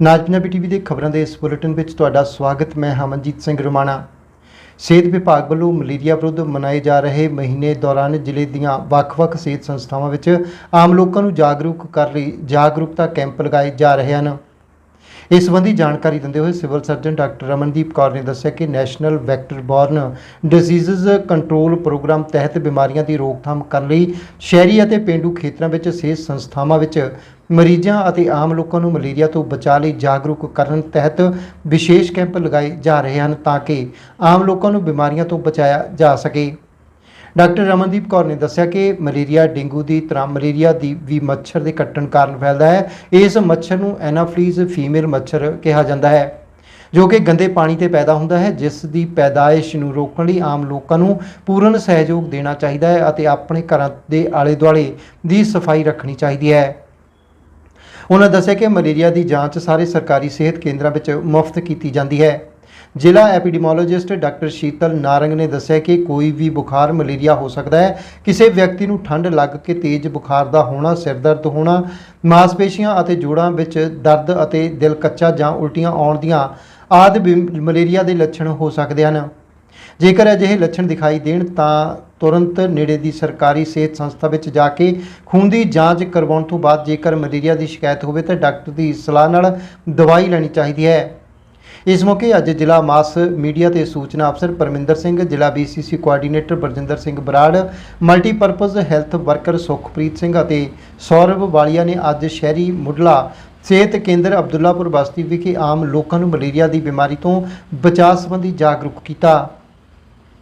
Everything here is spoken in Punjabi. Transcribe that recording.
ਨਾਜ ਪੰਜਾਬੀ ਟੀਵੀ ਦੇ ਖਬਰਾਂ ਦੇ ਇਸ ਬੁਲੇਟਿਨ ਵਿੱਚ ਤੁਹਾਡਾ ਸਵਾਗਤ, ਮੈਂ ਹਮਨਜੀਤ ਸਿੰਘ ਰਮਾਣਾ। ਸਿਹਤ ਵਿਭਾਗ ਵੱਲੋਂ ਮਲੇਰੀਆ ਵਿਰੁੱਧ ਮਨਾਏ ਜਾ ਰਹੇ ਮਹੀਨੇ ਦੌਰਾਨ ਜ਼ਿਲ੍ਹੇ ਦੀਆਂ ਵੱਖ-ਵੱਖ ਸਿਹਤ ਸੰਸਥਾਵਾਂ ਵਿੱਚ ਆਮ ਲੋਕਾਂ ਨੂੰ ਜਾਗਰੂਕ ਕਰਨ ਲਈ ਜਾਗਰੂਕਤਾ ਕੈਂਪ ਲਗਾਏ ਜਾ ਰਹੇ ਹਨ। ਇਸ ਸੰਬੰਧੀ ਜਾਣਕਾਰੀ ਦਿੰਦੇ ਹੋਏ civil surgeon doctor Ramandeep Kaur ਨੇ ਦੱਸਿਆ ਕਿ national vector borne diseases control programme ਤਹਿਤ ਬਿਮਾਰੀਆਂ ਦੀ ਰੋਕਥਾਮ ਕਰਨ ਲਈ ਸ਼ਹਿਰੀ ਅਤੇ ਪੇਂਡੂ ਖੇਤਰਾਂ ਵਿੱਚ ਸਿਹਤ ਸੰਸਥਾਵਾਂ ਵਿੱਚ ਮਰੀਜ਼ਾਂ ਅਤੇ ਆਮ ਲੋਕਾਂ ਨੂੰ ਮਲੇਰੀਆ ਤੋਂ ਬਚਾਅ ਲਈ ਜਾਗਰੂਕ ਕਰਨ ਤਹਿਤ ਵਿਸ਼ੇਸ਼ ਕੈਂਪ ਲਗਾਏ ਜਾ ਰਹੇ ਹਨ ਤਾਂ ਕਿ ਆਮ ਲੋਕਾਂ ਨੂੰ ਬਿਮਾਰੀਆਂ ਤੋਂ ਬਚਾਇਆ ਜਾ ਸਕੇ। ਡਾਕਟਰ ਰਮਨਦੀਪ ਕੌਰ ਨੇ ਦੱਸਿਆ ਕਿ ਮਲੇਰੀਆ, ਡੇਂਗੂ ਦੀ ਤਰ੍ਹਾਂ ਮਲੇਰੀਆ ਦੀ ਵੀ ਮੱਛਰ ਦੇ ਕੱਟਣ ਕਾਰਨ ਫੈਲਦਾ ਹੈ। ਇਸ ਮੱਛਰ ਨੂੰ ਐਨਾਫਲੀਜ਼ ਫੀਮੇਲ ਮੱਛਰ ਕਿਹਾ ਜਾਂਦਾ ਹੈ, ਜੋ ਕਿ ਗੰਦੇ ਪਾਣੀ ਤੇ ਪੈਦਾ ਹੁੰਦਾ ਹੈ, ਜਿਸ ਦੀ ਪੈਦਾਇਸ਼ ਨੂੰ ਰੋਕਣ ਲਈ ਆਮ ਲੋਕਾਂ ਨੂੰ ਪੂਰਨ ਸਹਿਯੋਗ ਦੇਣਾ ਚਾਹੀਦਾ ਹੈ ਅਤੇ ਆਪਣੇ ਘਰਾਂ ਦੇ ਆਲੇ-ਦੁਆਲੇ ਦੀ ਸਫ਼ਾਈ ਰੱਖਣੀ ਚਾਹੀਦੀ ਹੈ। ਉਹਨਾਂ ਦੱਸਿਆ ਕਿ ਮਲੇਰੀਆ ਦੀ ਜਾਂਚ ਸਾਰੇ ਸਰਕਾਰੀ ਸਿਹਤ ਕੇਂਦਰਾਂ ਵਿੱਚ ਮੁਫਤ ਕੀਤੀ ਜਾਂਦੀ ਹੈ। ਜ਼ਿਲ੍ਹਾ ਐਪੀਡੀਮੋਲੋਜਿਸਟ ਡਾਕਟਰ ਸ਼ੀਤਲ ਨਾਰੰਗ ਨੇ ਦੱਸਿਆ ਕਿ ਕੋਈ ਵੀ ਬੁਖਾਰ ਮਲੇਰੀਆ ਹੋ ਸਕਦਾ ਹੈ। ਕਿਸੇ ਵਿਅਕਤੀ ਨੂੰ ਠੰਡ ਲੱਗ ਕੇ ਤੇਜ਼ ਬੁਖਾਰ ਦਾ ਹੋਣਾ, ਸਿਰ ਦਰਦ ਹੋਣਾ, ਮਾਸਪੇਸ਼ੀਆਂ ਅਤੇ ਜੋੜਾਂ ਵਿੱਚ ਦਰਦ ਅਤੇ ਦਿਲ ਕੱਚਾ ਜਾਂ ਉਲਟੀਆਂ ਆਉਣ ਦੀਆਂ ਆਦਿ ਬਿਮ- ਮਲੇਰੀਆ ਦੇ ਲੱਛਣ ਹੋ ਸਕਦੇ ਹਨ। ਜੇਕਰ ਅਜਿਹੇ ਲੱਛਣ ਦਿਖਾਈ ਦੇਣ, ਤਾਂ ਤੁਰੰਤ ਨੇੜੇ ਦੀ ਸਰਕਾਰੀ ਸਿਹਤ ਸੰਸਥਾ ਵਿੱਚ ਜਾ ਕੇ ਖੂਨ ਦੀ ਜਾਂਚ ਕਰਵਾਉਣ ਤੋਂ ਬਾਅਦ ਜੇਕਰ ਮਲੇਰੀਆ ਦੀ ਸ਼ਿਕਾਇਤ ਹੋਵੇ, ਤਾਂ ਡਾਕਟਰ ਦੀ ਸਲਾਹ ਨਾਲ ਦਵਾਈ ਲੈਣੀ ਚਾਹੀਦੀ ਹੈ। ਇਸ ਮੌਕੇ ਅੱਜ ਜ਼ਿਲ੍ਹਾ ਮਾਸ ਮੀਡੀਆ ਤੇ ਸੂਚਨਾ ਅਫਸਰ ਪਰਮਿੰਦਰ ਸਿੰਘ, ਜ਼ਿਲ੍ਹਾ BCC coordinator Barjinder Singh Brar multipurpose health worker Sukhpreet Singh ਅਤੇ ਸੌਰਵ ਵਾਲੀਆ ਨੇ ਅੱਜ ਸ਼ਹਿਰੀ ਮੁੱਢਲਾ ਸਿਹਤ ਕੇਂਦਰ ਅਬਦੁੱਲਾਪੁਰ ਬਸਤੀ ਵਿਖੇ ਆਮ ਲੋਕਾਂ ਨੂੰ ਮਲੇਰੀਆ ਦੀ ਬਿਮਾਰੀ ਤੋਂ ਬਚਾਅ ਸੰਬੰਧੀ ਜਾਗਰੂਕ ਕੀਤਾ।